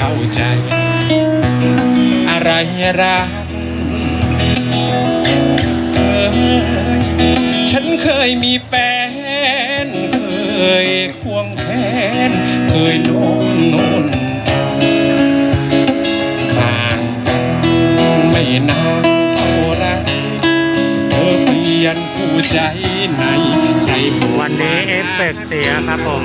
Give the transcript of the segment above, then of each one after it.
เข้าใจ อะไรรักเคยฉันเคยมีแฟนเคยควงแขนเคยโน่นโน่นห่างกันไม่นานเท่าไรเธอเปลี่ยนผู้ใจในใครบอกวันนี้เอฟเฟกต์เสียครับผม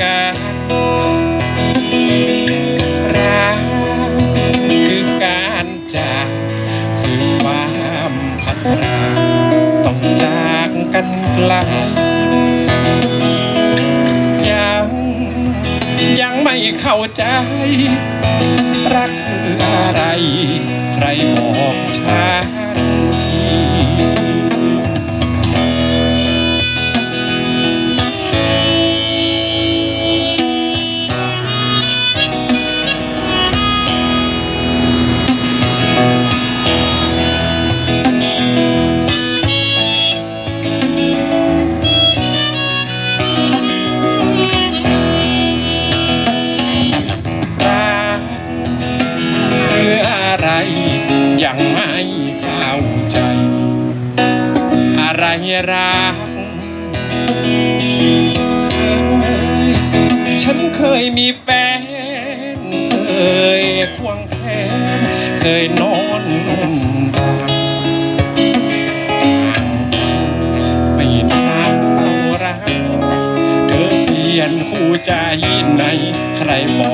กันรักคือการจากคือความพัดพราต้องจากกันไกลยังยังไม่เข้าใจ รักคืออะไร ใครบอก เข้าใจ อะไรรักฉันเคยมีแฟน เคยควงแขนเคยนอนนุ่มไม่นานเท่าไรเธอเปลี่ยนผู้ใจในใครบอก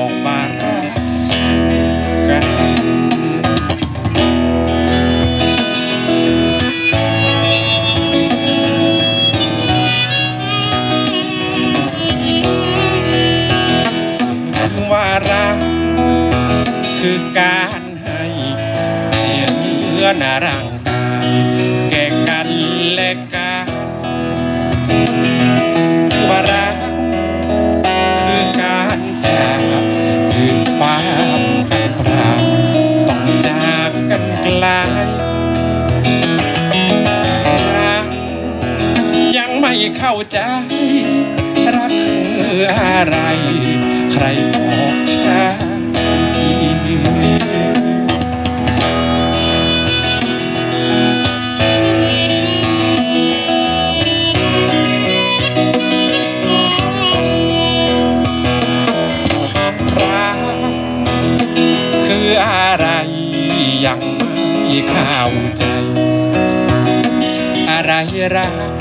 คือการให้เสียเนื้อนาร่างกายแก่กันและกันคือว่ารักคือการจากคือความพัดพรากต้องจากกันไกลยังไม่เข้าใจรักคืออะไร ใครบอกฉันรักคืออะไรยังไม่เข้าใจ อะไรรัก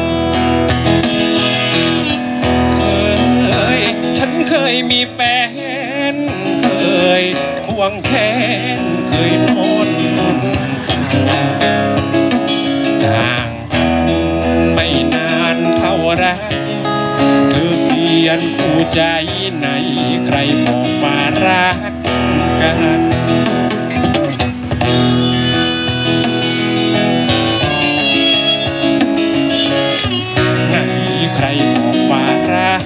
ลี่ยนคู่ใจในใครบอกว่ารักกันไหนใครบอกว่ารัก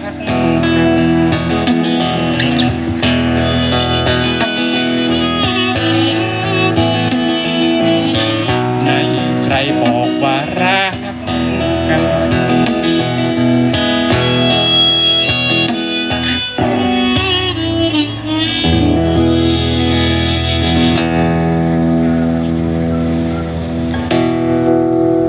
ไหนใครบอกว่ารัก